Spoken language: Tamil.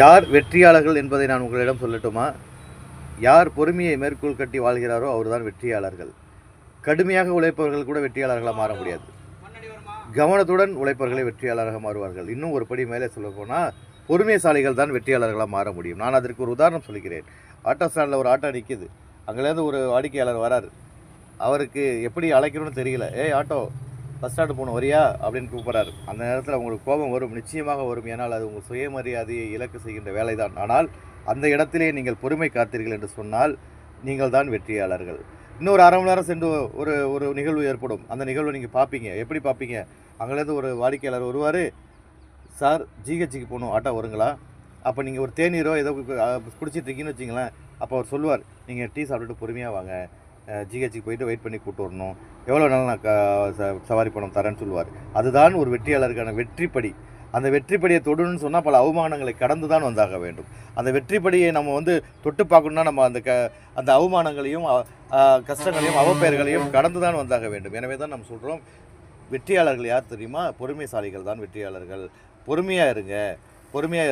யார் வெற்றியாளர்கள் என்பதை நான் உங்களிடம் சொல்லட்டுமா? யார் பொறுமையை மேற்கோள் கட்டி வாழ்கிறாரோ அவர்தான் வெற்றியாளர்கள். கடுமையாக உழைப்பவர்கள் கூட வெற்றியாளர்களாக மாற முடியாது. கவனத்துடன் உழைப்பவர்களே வெற்றியாளராக மாறுவார்கள். இன்னும் ஒரு படி மேலே சொல்ல போனால் பொறுமைசாலிகள் தான் வெற்றியாளர்களாக மாற முடியும். நான் அதற்கு ஒரு உதாரணம் சொல்கிறேன். ஆட்டோ ஸ்டாண்டில் ஒரு ஆட்டோ நிற்கிது அங்கேருந்து ஒரு வாடிக்கையாளர் வராரு. அவருக்கு எப்படி அழைக்கணும்னு தெரியல. ஏய் ஆட்டோ பஸ் ஸ்டாண்டு போகணும் வரியா? அப்படின்னு கூப்பிட்றாரு. அந்த நேரத்தில் உங்களுக்கு கோபம் வரும். நிச்சயமாக வரும். ஏனால் அது உங்கள் சுயமரியாதையை இலக்கு செய்கின்ற வேலைதான். ஆனால் அந்த இடத்திலே நீங்கள் பொறுமை காத்தீர்கள் என்று சொன்னால் நீங்கள் தான் வெற்றியாளர்கள். இன்னொரு அரை மணி நேரம் சென்று ஒரு ஒரு நிகழ்வு ஏற்படும். அந்த நிகழ்வை நீங்கள் பார்ப்பீங்க எப்படி பார்ப்பீங்க அங்கேருந்து ஒரு வாடிக்கையாளர் வருவார். சார் ஜிஹெச்சுக்கு போகணும். ஆட்டோ வருங்களா? அப்போ நீங்கள் ஒரு தேநீரோ ஏதோ குடிச்சிட்ருக்கீங்கன்னு குடிச்சிட்டு இருக்கீங்கன்னு வச்சிங்களேன். அப்போ அவர் சொல்லுவார் நீங்கள் டீ சாப்பிட்டுட்டு பொறுமையாக வாங்க. ஜிஹெச்சுக்கு போயிட்டு வெயிட் பண்ணி கூட்டு வரணும். எவ்வளோ நாள் நான் க- ச- சவாரி பணம் தரேன்னு சொல்லுவார். அதுதான் ஒரு வெற்றியாளருக்கான வெற்றிப்படி. அந்த வெற்றிப்படியை தொடணும்னு சொன்னால் பல அவமானங்களை கடந்து தான் வந்தாக வேண்டும். அந்த வெற்றிப்படியை நம்ம வந்து தொட்டு பார்க்கணும்னா நம்ம அந்த க அந்த அவமானங்களையும் கஷ்டங்களையும் அவப்பெயர்களையும் கடந்து தான் வந்தாக வேண்டும். எனவே தான் நம்ம சொல்கிறோம் வெற்றியாளர்கள் யார் தெரியுமா? பொறுமைசாலிகள் தான் வெற்றியாளர்கள். பொறுமையாக இருங்க. பொறுமையாக இரு